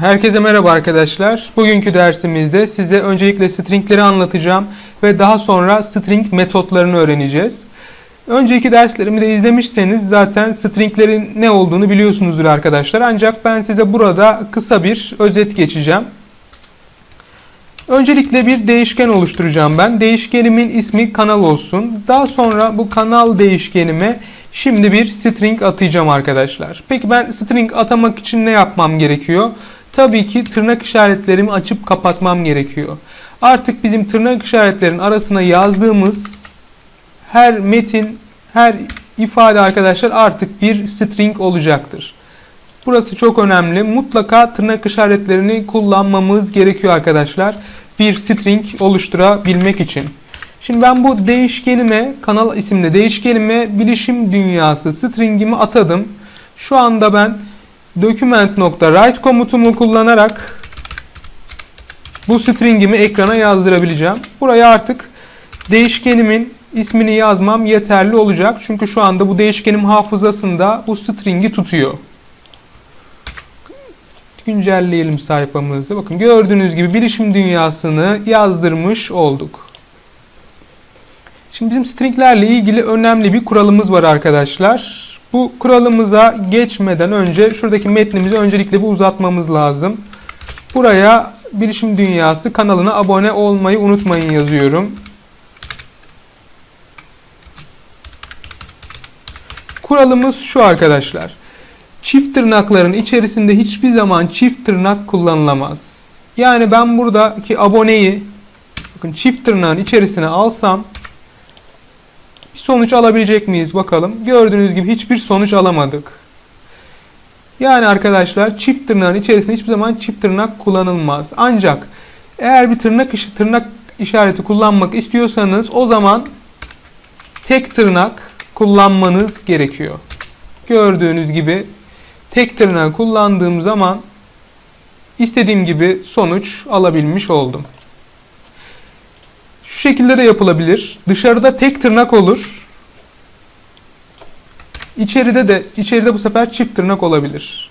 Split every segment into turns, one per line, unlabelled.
Herkese merhaba arkadaşlar. Bugünkü dersimizde size öncelikle stringleri anlatacağım ve daha sonra string metotlarını öğreneceğiz. Önceki derslerimi de izlemişseniz zaten stringlerin ne olduğunu biliyorsunuzdur arkadaşlar. Ancak ben size burada kısa bir özet geçeceğim. Öncelikle bir değişken oluşturacağım ben. Değişkenimin ismi kanal olsun. Daha sonra bu kanal değişkenime şimdi bir string atayacağım arkadaşlar. Peki ben string atamak için ne yapmam gerekiyor? Tabii ki tırnak işaretlerimi açıp kapatmam gerekiyor. Artık bizim tırnak işaretlerin arasına yazdığımız her metin, her ifade arkadaşlar artık bir string olacaktır. Burası çok önemli. Mutlaka tırnak işaretlerini kullanmamız gerekiyor arkadaşlar. Bir string oluşturabilmek için. Şimdi ben bu değişkenime, kanal isimli değişkenime bilişim dünyası stringimi atadım. Şu anda ben document.write komutumu kullanarak bu stringimi ekrana yazdırabileceğim. Buraya artık değişkenimin ismini yazmam yeterli olacak. Çünkü şu anda bu değişkenim hafızasında bu stringi tutuyor. Güncelleyelim sayfamızı. Bakın gördüğünüz gibi bilişim dünyasını yazdırmış olduk. Şimdi bizim stringlerle ilgili önemli bir kuralımız var arkadaşlar. Bu kuralımıza geçmeden önce şuradaki metnimizi öncelikle bir uzatmamız lazım. Buraya Bilişim Dünyası kanalına abone olmayı unutmayın yazıyorum. Kuralımız şu arkadaşlar. Çift tırnakların içerisinde hiçbir zaman çift tırnak kullanılamaz. Yani ben buradaki aboneyi bakın çift tırnağın içerisine alsam bir sonuç alabilecek miyiz bakalım. Gördüğünüz gibi hiçbir sonuç alamadık. Yani arkadaşlar çift tırnağın içerisinde hiçbir zaman çift tırnak kullanılmaz. Ancak eğer bir tırnak işi, tırnak işareti kullanmak istiyorsanız o zaman tek tırnak kullanmanız gerekiyor. Gördüğünüz gibi tek tırnak kullandığım zaman istediğim gibi sonuç alabilmiş oldum. Şu şekilde de yapılabilir. Dışarıda tek tırnak olur. İçeride de içeride bu sefer çift tırnak olabilir.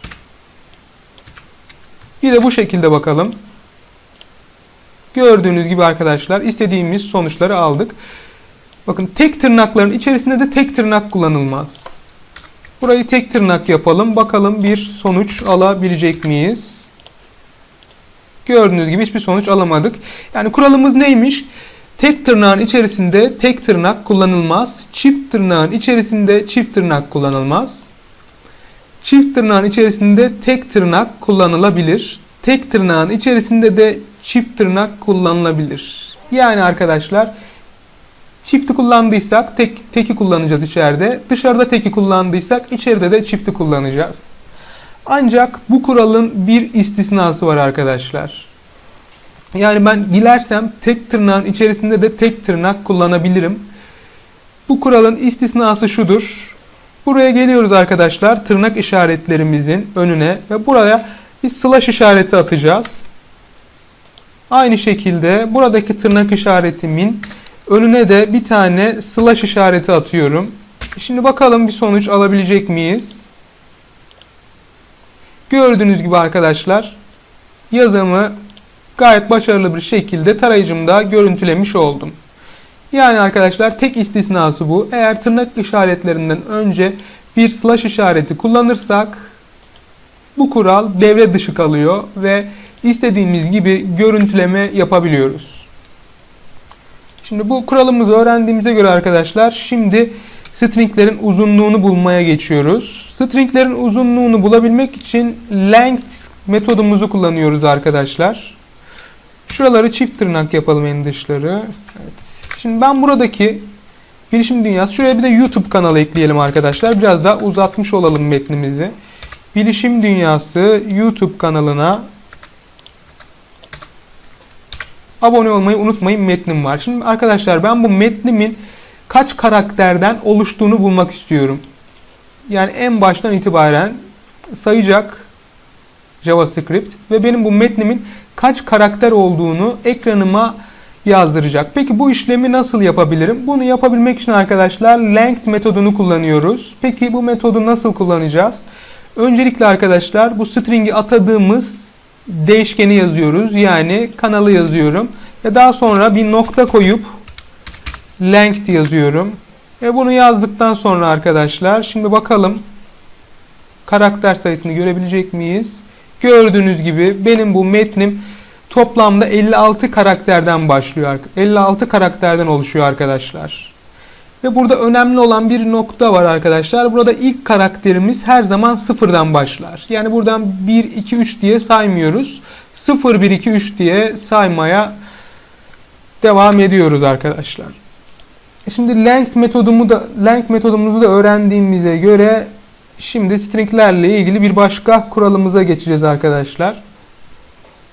Bir de bu şekilde bakalım. Gördüğünüz gibi arkadaşlar istediğimiz sonuçları aldık. Bakın tek tırnakların içerisinde de tek tırnak kullanılmaz. Burayı tek tırnak yapalım. Bakalım bir sonuç alabilecek miyiz? Gördüğünüz gibi hiçbir sonuç alamadık. Yani kuralımız neymiş? Tek tırnağın içerisinde tek tırnak kullanılmaz. Çift tırnağın içerisinde çift tırnak kullanılmaz. Çift tırnağın içerisinde tek tırnak kullanılabilir. Tek tırnağın içerisinde de çift tırnak kullanılabilir. Yani arkadaşlar çifti kullandıysak tek, teki kullanacağız içeride. Dışarıda teki kullandıysak içeride de çifti kullanacağız. Ancak bu kuralın bir istisnası var arkadaşlar. Yani ben dilersem tek tırnağın içerisinde de tek tırnak kullanabilirim. Bu kuralın istisnası şudur. Buraya geliyoruz arkadaşlar tırnak işaretlerimizin önüne ve buraya bir slash işareti atacağız. Aynı şekilde buradaki tırnak işaretimin önüne de bir tane slash işareti atıyorum. Şimdi bakalım bir sonuç alabilecek miyiz? Gördüğünüz gibi arkadaşlar yazımı gayet başarılı bir şekilde tarayıcımda görüntülemiş oldum. Yani arkadaşlar tek istisnası bu. Eğer tırnak işaretlerinden önce bir slash işareti kullanırsak bu kural devre dışı kalıyor ve istediğimiz gibi görüntüleme yapabiliyoruz. Şimdi bu kuralımızı öğrendiğimize göre arkadaşlar şimdi stringlerin uzunluğunu bulmaya geçiyoruz. Stringlerin uzunluğunu bulabilmek için length metodumuzu kullanıyoruz arkadaşlar. Şuraları çift tırnak yapalım en dışları. Evet. Şimdi ben buradaki Bilişim Dünyası şuraya bir de YouTube kanalı ekleyelim arkadaşlar. Biraz daha uzatmış olalım metnimizi. Bilişim Dünyası YouTube kanalına abone olmayı unutmayın metnim var. Şimdi arkadaşlar ben bu metnimin kaç karakterden oluştuğunu bulmak istiyorum. Yani en baştan itibaren sayacak JavaScript ve benim bu metnimin kaç karakter olduğunu ekranıma yazdıracak. Peki bu işlemi nasıl yapabilirim? Bunu yapabilmek için arkadaşlar length metodunu kullanıyoruz. Peki bu metodu nasıl kullanacağız? Öncelikle arkadaşlar bu string'i atadığımız değişkeni yazıyoruz. Yani kanalı yazıyorum. Ve daha sonra bir nokta koyup length yazıyorum. Ve bunu yazdıktan sonra arkadaşlar şimdi bakalım karakter sayısını görebilecek miyiz? Gördüğünüz gibi benim bu metnim toplamda 56 karakterden başlıyor. 56 karakterden oluşuyor arkadaşlar. Ve burada önemli olan bir nokta var arkadaşlar. Burada ilk karakterimiz her zaman sıfırdan başlar. Yani buradan 1, 2, 3 diye saymıyoruz. 0, 1, 2, 3 diye saymaya devam ediyoruz arkadaşlar. Şimdi length metodumu da length metodumuzu da öğrendiğimize göre şimdi stringlerle ilgili bir başka kuralımıza geçeceğiz arkadaşlar.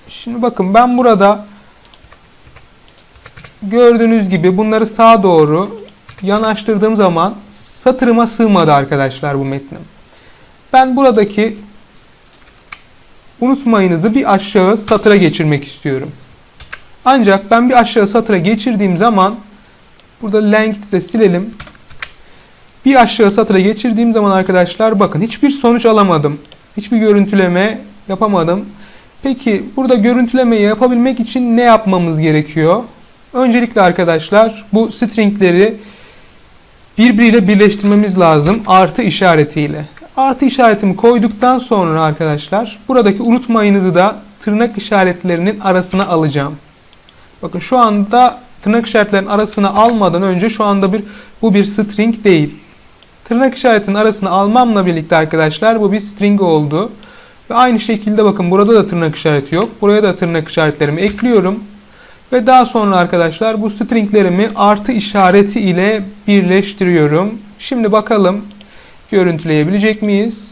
Şimdi bakın ben burada gördüğünüz gibi bunları sağa doğru yanaştırdığım zaman satırıma sığmadı arkadaşlar bu metnim. Ben buradaki unutmayınızı bir aşağı satıra geçirmek istiyorum. Ancak ben bir aşağı satıra geçirdiğim zaman burada length'i de silelim. Bir aşağı satıra geçirdiğim zaman arkadaşlar bakın hiçbir sonuç alamadım. Hiçbir görüntüleme yapamadım. Peki burada görüntülemeyi yapabilmek için ne yapmamız gerekiyor? Öncelikle arkadaşlar bu stringleri birbiriyle birleştirmemiz lazım artı işaretiyle. Artı işaretimi koyduktan sonra arkadaşlar buradaki unutmayınızı da tırnak işaretlerinin arasına alacağım. Bakın şu anda tırnak işaretlerinin arasına almadan önce şu anda bir bu bir string değil. Tırnak işaretinin arasına almamla birlikte arkadaşlar bu bir string oldu. Ve aynı şekilde bakın burada da tırnak işareti yok. Buraya da tırnak işaretlerimi ekliyorum. Ve daha sonra arkadaşlar bu stringlerimi artı işareti ile birleştiriyorum. Şimdi bakalım görüntüleyebilecek miyiz?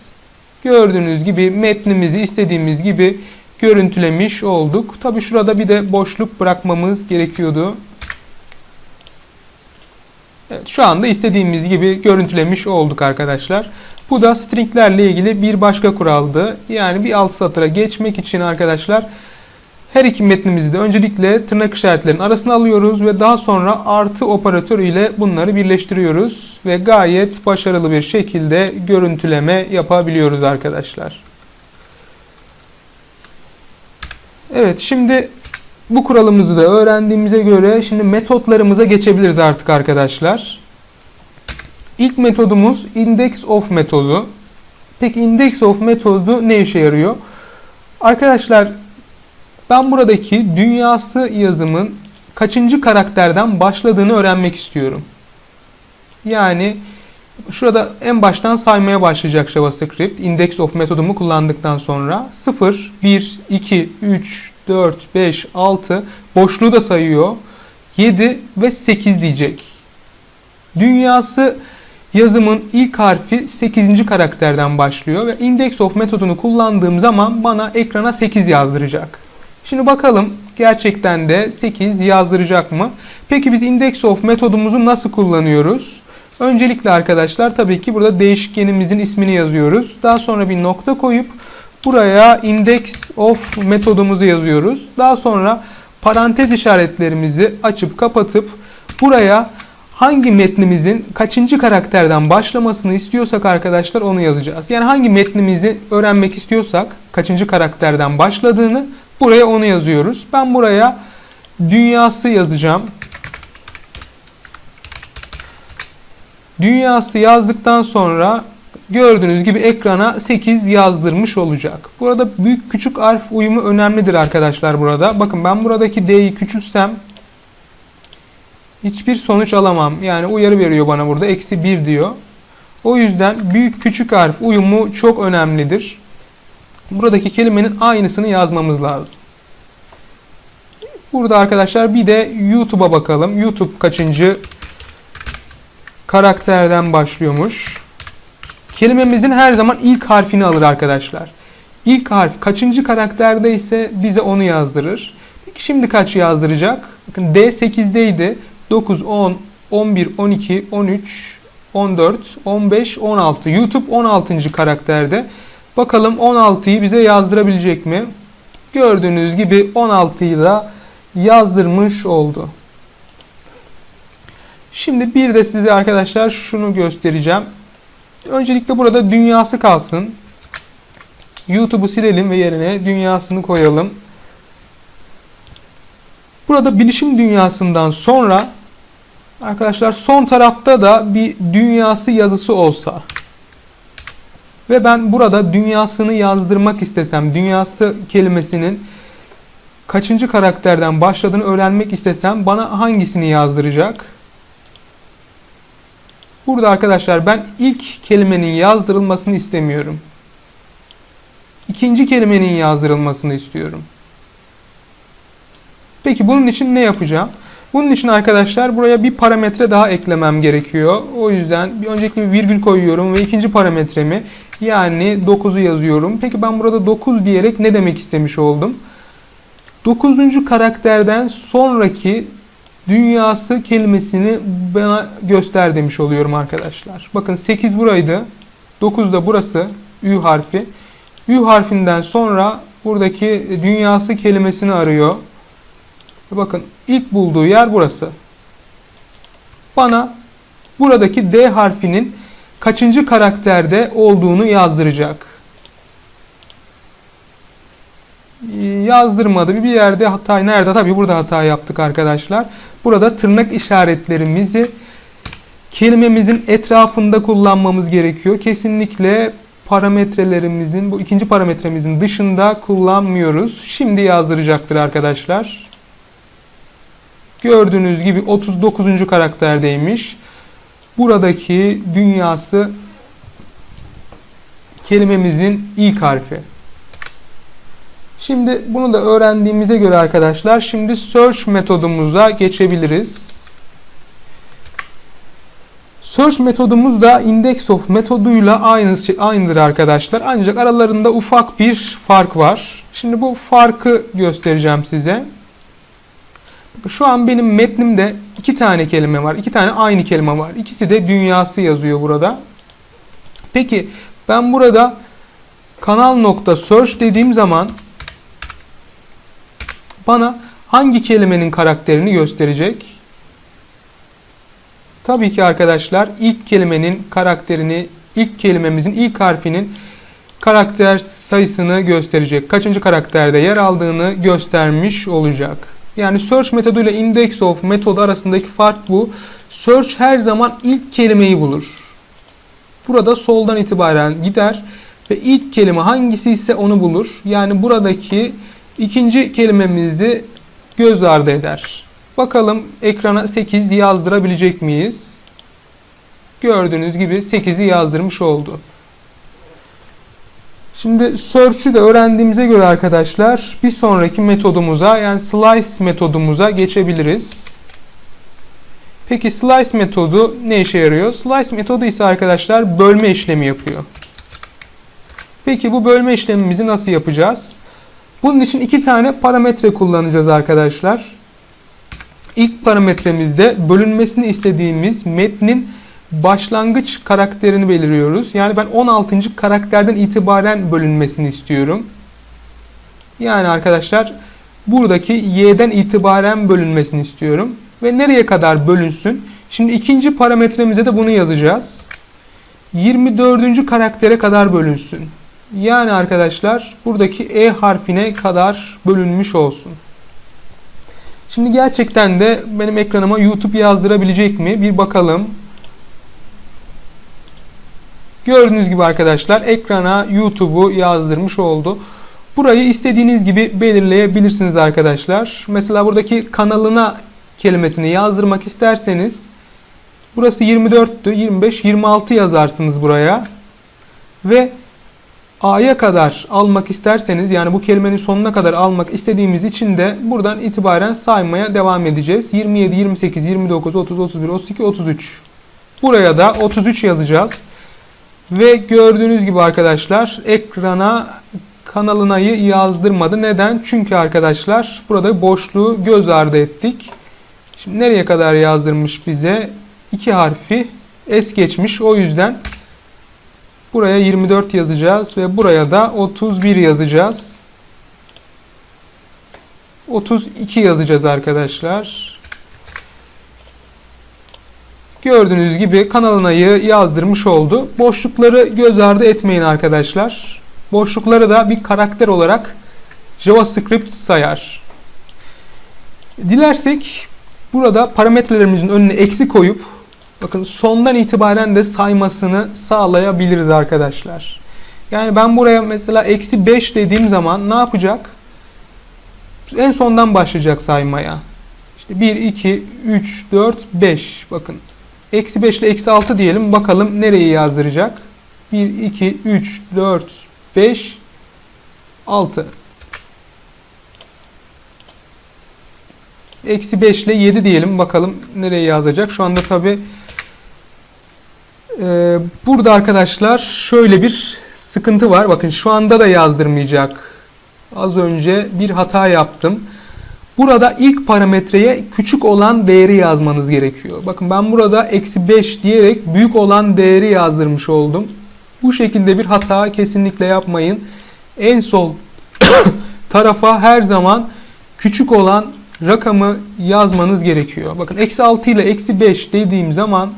Gördüğünüz gibi metnimizi istediğimiz gibi görüntülemiş olduk. Tabi şurada bir de boşluk bırakmamız gerekiyordu. Evet, şu anda istediğimiz gibi görüntülemiş olduk arkadaşlar. Bu da stringlerle ilgili bir başka kuraldı. Yani bir alt satıra geçmek için arkadaşlar her iki metnimizi de öncelikle tırnak işaretlerinin arasına alıyoruz ve daha sonra artı operatörü ile bunları birleştiriyoruz ve gayet başarılı bir şekilde görüntüleme yapabiliyoruz arkadaşlar. Evet şimdi bu kuralımızı da öğrendiğimize göre şimdi metotlarımıza geçebiliriz artık arkadaşlar. İlk metodumuz index of metodu. Peki index of metodu ne işe yarıyor? Arkadaşlar ben buradaki dünyası yazımın kaçıncı karakterden başladığını öğrenmek istiyorum. Yani şurada en baştan saymaya başlayacak JavaScript index of metodumu kullandıktan sonra 0, 1, 2, 3, 4, 5, 6 boşluğu da sayıyor. 7 ve 8 diyecek. Dünyası yazımın ilk harfi 8. karakterden başlıyor ve index of metodunu kullandığım zaman bana ekrana 8 yazdıracak. Şimdi bakalım gerçekten de 8 yazdıracak mı? Peki biz index of metodumuzu nasıl kullanıyoruz? Öncelikle arkadaşlar tabii ki burada değişkenimizin ismini yazıyoruz. Daha sonra bir nokta koyup buraya index of metodumuzu yazıyoruz. Daha sonra parantez işaretlerimizi açıp kapatıp buraya hangi metnimizin kaçıncı karakterden başlamasını istiyorsak arkadaşlar onu yazacağız. Yani hangi metnimizi öğrenmek istiyorsak kaçıncı karakterden başladığını buraya onu yazıyoruz. Ben buraya dünyası yazacağım. Dünyası yazdıktan sonra gördüğünüz gibi ekrana 8 yazdırmış olacak. Burada büyük küçük harf uyumu önemlidir arkadaşlar burada. Bakın ben buradaki D'yi küçültsem hiçbir sonuç alamam. Yani uyarı veriyor bana burada. Eksi 1 diyor. O yüzden büyük küçük harf uyumu çok önemlidir. Buradaki kelimenin aynısını yazmamız lazım. Burada arkadaşlar bir de YouTube'a bakalım. YouTube kaçıncı karakterden başlıyormuş. Kelimemizin her zaman ilk harfini alır arkadaşlar. İlk harf kaçıncı karakterde ise bize onu yazdırır. Peki şimdi kaç yazdıracak? Bakın D 8'deydi. 9, 10, 11, 12, 13, 14, 15, 16. YouTube 16. karakterde. Bakalım 16'yı bize yazdırabilecek mi? Gördüğünüz gibi 16'yı da yazdırmış oldu. Şimdi bir de size arkadaşlar şunu göstereceğim. Öncelikle burada dünyası kalsın. YouTube'u silelim ve yerine dünyasını koyalım. Burada bilişim dünyasından sonra arkadaşlar son tarafta da bir dünyası yazısı olsa ve ben burada dünyasını yazdırmak istesem, dünyası kelimesinin kaçıncı karakterden başladığını öğrenmek istesem bana hangisini yazdıracak? Burada arkadaşlar ben ilk kelimenin yazdırılmasını istemiyorum. İkinci kelimenin yazdırılmasını istiyorum. Peki bunun için ne yapacağım? Bunun için arkadaşlar buraya bir parametre daha eklemem gerekiyor. O yüzden bir önceki bir virgül koyuyorum ve ikinci parametremi yani 9'u yazıyorum. Peki ben burada 9 diyerek ne demek istemiş oldum? 9. karakterden sonraki dünyası kelimesini bana göster demiş oluyorum arkadaşlar. Bakın 8 buraydı. 9 da burası. Ü harfi. Ü harfinden sonra buradaki dünyası kelimesini arıyor. Bakın ilk bulduğu yer burası. Bana buradaki D harfinin kaçıncı karakterde olduğunu yazdıracak. Yazdırmadı. Bir yerde hata nerede? Tabii burada hata yaptık arkadaşlar. Burada tırnak işaretlerimizi kelimemizin etrafında kullanmamız gerekiyor. Kesinlikle parametrelerimizin bu ikinci parametremizin dışında kullanmıyoruz. Şimdi yazdıracaktır arkadaşlar. Gördüğünüz gibi 39. karakterdeymiş. Buradaki dünyası kelimemizin ilk harfi. Şimdi bunu da öğrendiğimize göre arkadaşlar şimdi search metodumuza geçebiliriz. Search metodumuz da index of metoduyla aynı, aynıdır arkadaşlar. Ancak aralarında ufak bir fark var. Şimdi bu farkı göstereceğim size. Şu an benim metnimde iki tane kelime var. iki tane aynı kelime var. İkisi de dünyası yazıyor burada. Peki ben burada kanal nokta search dediğim zaman bana hangi kelimenin karakterini gösterecek? Tabii ki arkadaşlar ilk kelimenin karakterini, ilk kelimemizin ilk harfinin karakter sayısını gösterecek. Kaçıncı karakterde yer aldığını göstermiş olacak. Yani search metodu ile index of metodu arasındaki fark bu. Search her zaman ilk kelimeyi bulur. Burada soldan itibaren gider ve ilk kelime hangisi ise onu bulur. Yani buradaki ikinci kelimemizi göz ardı eder. Bakalım ekrana 8 yazdırabilecek miyiz? Gördüğünüz gibi 8'i yazdırmış oldu. Şimdi search'ü de öğrendiğimize göre arkadaşlar bir sonraki metodumuza yani slice metodumuza geçebiliriz. Peki slice metodu ne işe yarıyor? Slice metodu ise arkadaşlar bölme işlemi yapıyor. Peki bu bölme işlemimizi nasıl yapacağız? Bunun için iki tane parametre kullanacağız arkadaşlar. İlk parametremizde bölünmesini istediğimiz metnin başlangıç karakterini belirliyoruz. Yani ben 16. karakterden itibaren bölünmesini istiyorum. Yani arkadaşlar buradaki y'den itibaren bölünmesini istiyorum. Ve nereye kadar bölünsün? Şimdi ikinci parametremize de bunu yazacağız. 24. karaktere kadar bölünsün. Yani arkadaşlar buradaki E harfine kadar bölünmüş olsun. Şimdi gerçekten de benim ekranıma YouTube yazdırabilecek mi? Bir bakalım. Gördüğünüz gibi arkadaşlar ekrana YouTube'u yazdırmış oldu. Burayı istediğiniz gibi belirleyebilirsiniz arkadaşlar. Mesela buradaki kanalına kelimesini yazdırmak isterseniz burası 24'tü. 25, 26 yazarsınız buraya. Ve A'ya kadar almak isterseniz yani bu kelimenin sonuna kadar almak istediğimiz için de buradan itibaren saymaya devam edeceğiz. 27, 28, 29, 30, 31, 32, 33. Buraya da 33 yazacağız. Ve gördüğünüz gibi arkadaşlar ekrana kanalınayı yazdırmadı. Neden? Çünkü arkadaşlar burada boşluğu göz ardı ettik. Şimdi nereye kadar yazdırmış bize? İki harfi es geçmiş. O yüzden buraya 24 yazacağız ve buraya da 31 yazacağız. 32 yazacağız arkadaşlar. Gördüğünüz gibi kanalınayı yazdırmış oldu. Boşlukları göz ardı etmeyin arkadaşlar. Boşlukları da bir karakter olarak JavaScript sayar. Dilersek burada parametrelerimizin önüne eksi koyup bakın sondan itibaren de saymasını sağlayabiliriz arkadaşlar. Yani ben buraya mesela eksi 5 dediğim zaman ne yapacak? En sondan başlayacak saymaya. İşte 1, 2, 3, 4, 5. Bakın. Eksi 5 ile eksi 6 diyelim. Bakalım nereyi yazdıracak? 1, 2, 3, 4, 5, 6. Eksi 5 ile 7 diyelim. Bakalım nereye yazacak. Şu anda tabi e, burada arkadaşlar şöyle bir sıkıntı var. Bakın şu anda da yazdırmayacak. Az önce bir hata yaptım. Burada ilk parametreye küçük olan değeri yazmanız gerekiyor. Bakın ben burada eksi 5 diyerek büyük olan değeri yazdırmış oldum. Bu şekilde bir hata kesinlikle yapmayın. En sol tarafa her zaman küçük olan rakamı yazmanız gerekiyor. Bakın eksi 6 ile eksi 5 dediğim zaman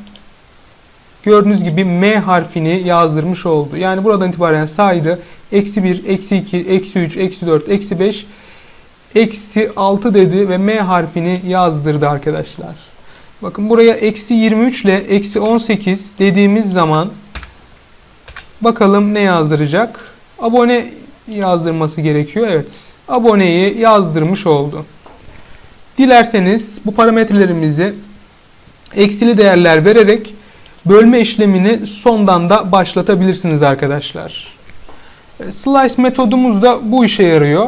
gördüğünüz gibi M harfini yazdırmış oldu. Yani buradan itibaren saydı. Eksi 1, eksi 2, eksi 3, eksi 4, eksi 5, eksi 6 dedi ve M harfini yazdırdı arkadaşlar. Bakın buraya eksi 23 ile eksi 18 dediğimiz zaman bakalım ne yazdıracak? Abone yazdırması gerekiyor. Evet. Aboneyi yazdırmış oldu. Dilerseniz bu parametrelerimizi eksili değerler vererek bölme işlemini sondan da başlatabilirsiniz arkadaşlar. E, Slice metodumuz da bu işe yarıyor.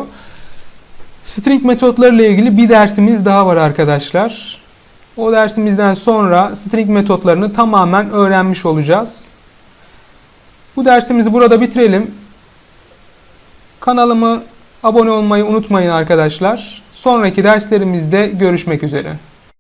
String metotlarıyla ilgili bir dersimiz daha var arkadaşlar. O dersimizden sonra string metotlarını tamamen öğrenmiş olacağız. Bu dersimizi burada bitirelim. Kanalıma abone olmayı unutmayın arkadaşlar. Sonraki derslerimizde görüşmek üzere.